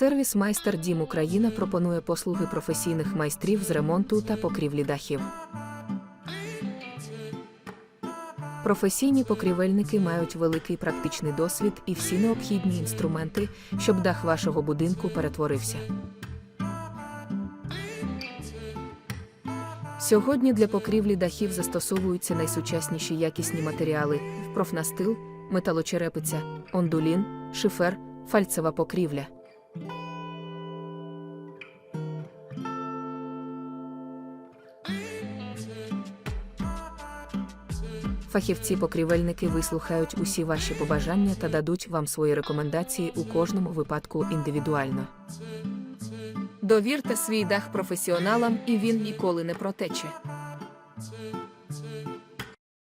Сервіс Майстер Дім Україна пропонує послуги професійних майстрів з ремонту та покрівлі дахів. Професійні покрівельники мають великий практичний досвід і всі необхідні інструменти, щоб дах вашого будинку перетворився. Сьогодні для покрівлі дахів застосовуються найсучасніші якісні матеріали: профнастил, металочерепиця, ондулін, шифер, фальцева покрівля. Фахівці-покрівельники вислухають усі ваші побажання та дадуть вам свої рекомендації у кожному випадку індивідуально. Довірте свій дах професіоналам, і він ніколи не протече.